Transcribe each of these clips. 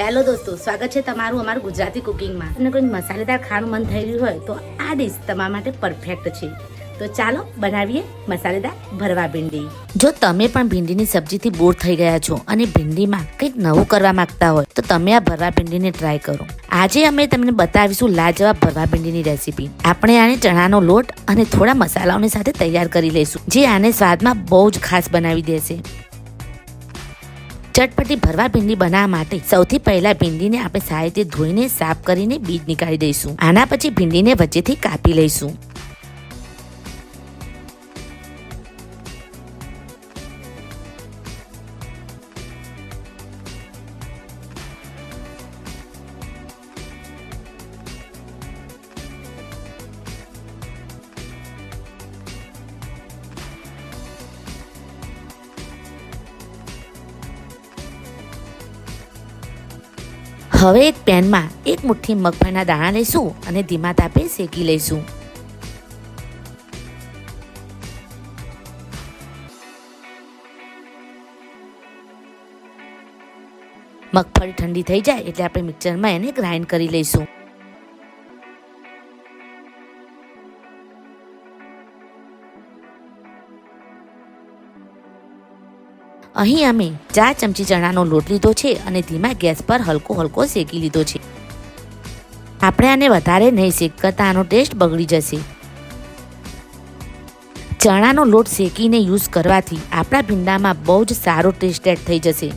Hello દોસ્તો, સ્વાગત છે તમારું અમારું ગુજરાતી કુકિંગમાં. તમને કોઈ મસાલેદાર ખાવાનું મન થઈ રહ્યું હોય તો આ ડીશ તમારા માટે પરફેક્ટ છે. તો ચાલો બનાવીએ મસાલેદાર ભરવા ભીંડી. જો તમે પણ ભીંડીની સબ્જીથી બોર થઈ ગયા છો અને ભીંડીમાં કંઈક નવું કરવા માંગતા હોય, તો તમે આ ભરવા ભીંડીને ટ્રાય કરો. આજે અમે તમને બતાવીશું લાજવાબ ભરવા ભીંડીની રેસીપી આપણે આને ચણાનો લોટ અને થોડા મસાલાઓની સાથે તૈયાર કરી લઈશું, જે આને સ્વાદમાં બહુ જ ખાસ બનાવી દેશે. ચટપટી ભરવા ભીંડી બનાવવા માટે સૌથી પહેલા ભીંડીને આપણે સારી રીતે ધોઈને, સાફ કરીને બીજ નીકાળી દઈશું. આના પછી ભીંડીને વચ્ચેથી કાપી લઈશું. હવે એક પેનમાં એક મુઠ્ઠી મગફળીના દાણા લઈશું અને ધીમા તાપે શેકી લઈશું. મગફળી ઠંડી થઈ જાય એટલે આપણે મિક્સરમાં એને ગ્રાઇન્ડ કરી લઈશું. અહીં અમે ચાર ચમચી ચણાનો લોટ લીધો છે અને ધીમા ગેસ પર હલકો હલકો શેકી લીધો છે. આપણે આને વધારે નહીં શેક કરતા આનો ટેસ્ટ બગડી જશે. ચણાનો લોટ શેકીને યુઝ કરવાથી આપણા ભીંડામાં બહુ જ સારો ટેસ્ટ એડ થઈ જશે.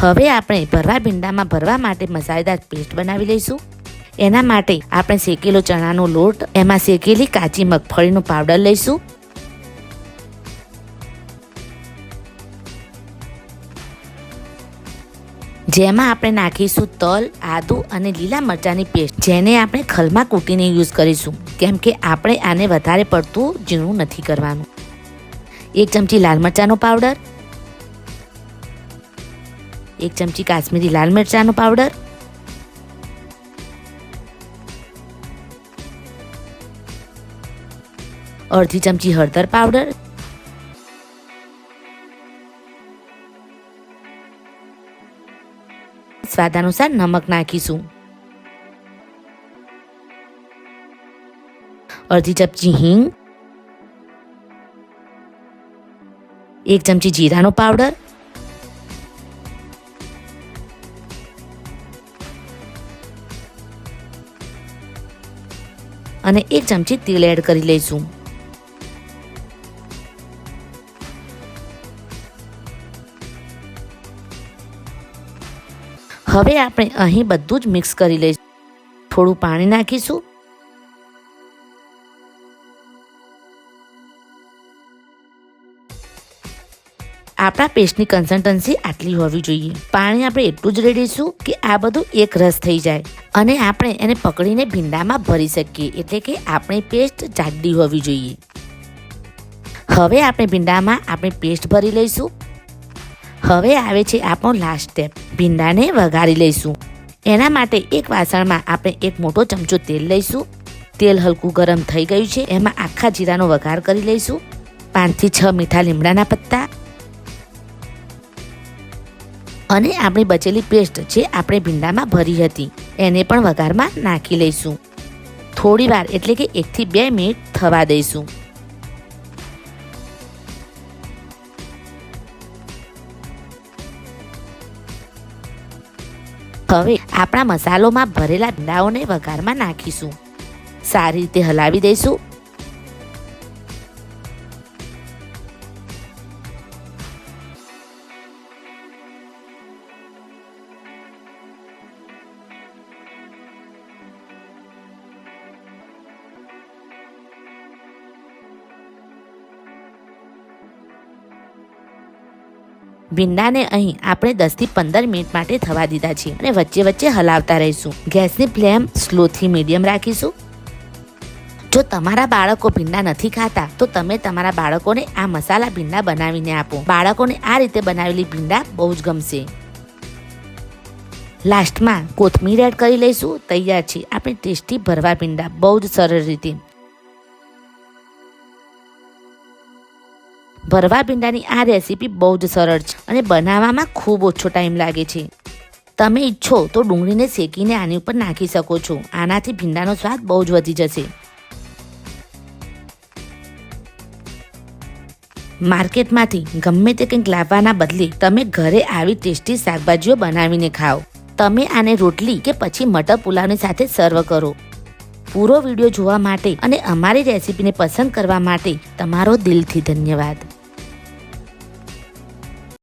હવે આપણે ભરવા ભીંડામાં ભરવા માટે મસાલેદાર પેસ્ટ બનાવી લઈશું. એના માટે આપણે શેકેલો ચણાનો લોટ, એમાં શેકેલી કાચી મગફળીનો પાવડર લઈશું. જેમાં આપણે નાખીશું તલ, આદુ અને લીલા મરચાંની પેસ્ટ, જેને આપણે ખલમાં કૂટીને યુઝ કરીશું, કેમ કે આપણે આને વધારે પડતું ઝીણું નથી કરવાનું. એક ચમચી લાલ મરચાંનો પાવડર એક ચમચી કાશ્મીરી લાલ મરચાંનો પાવડર અડધી ચમચી હળદર પાવડર સ્વાદ અનુસાર નમક નાખીશું અડધી ચમચી હિંગ એક ચમચી જીરાનો પાવડર અને એક ચમચી તેલ એડ કરી લઈશું. હવે આપણે અહીં બધું જ મિક્સ કરી લઈશું. થોડું પાણી નાખીશું. આપણા પેસ્ટની કન્સિસ્ટન્સી આટલી હોવી જોઈએ. પાણી આપણે એટલું જ રેડીશું કે આ બધું એક રસ થઈ જાય. અને આપણે એને પકડીને ભીંડામાં ભરી શકીએ, એટલે કે આપણી પેસ્ટ જાડી હોવી જોઈએ. હવે આપણે ભીંડામાં આપણે પેસ્ટ ભરી લઈશું. હવે આવે છે આપણો લાસ્ટ સ્ટેપ ભીંડાને વઘારી લઈશું. એના માટે એક વાસણમાં આપણે એક મોટો ચમચો તેલ લઈશું. તેલ હલકું ગરમ થઈ ગયું છે, એમાં આખા જીરાનો વઘાર કરી લઈશું. પાંચથી છ મીઠા લીમડાના પત્તા અને આપણી બચેલી પેસ્ટ જે આપણે ભીંડામાં ભરી હતી, એને પણ વઘારમાં નાખી લઈશું. થોડી વાર એટલે કે એકથી બે મિનિટ થવા દઈશું. હવે આપણા મસાલોમાં ભરેલા ભીંડાઓને વઘારમાં નાખીશું. સારી રીતે હલાવી દઈશું. ભીંડાને અહીં આપણે દસથી પંદર મિનિટ માટે થવા દીધા છે અને વચ્ચે વચ્ચે હલાવતા રહીશું. ગેસની ફ્લેમ સ્લોથી મીડિયમ રાખીશું. જો તમારા બાળકો ભીંડા નથી ખાતા, તો તમે તમારા બાળકોને આ મસાલા ભીંડા બનાવીને આપો. બાળકોને આ રીતે બનાવેલી ભીંડા બહુ જ ગમશે. લાસ્ટમાં કોથમીર એડ કરી લઈશું. તૈયાર છે આપણે ટેસ્ટી ભરવા ભીંડા. બહુ જ સરળ રીતે. ભરવા ભીંડાની આ રેસીપી બહુ જ સરળ છે અને બનાવવામાં ખૂબ ઓછો ટાઈમ લાગે છે. તમે ઈચ્છો તો ડુંગળીને શેકીને આની ઉપર નાખી શકો છો. આનાથી ભીંડાનો સ્વાદ બહુ જ વધી જશે. માર્કેટમાંથી ગમે તે કંઈક લાવવાના બદલે તમે ઘરે આવી ટેસ્ટી શાકભાજીઓ બનાવીને ખાઓ. તમે આને રોટલી કે પછી મટર પુલાવની સાથે સર્વ કરો. પૂરો વીડિયો જોવા માટે અને અમારી રેસીપીને પસંદ કરવા માટે તમારો દિલથી ધન્યવાદ.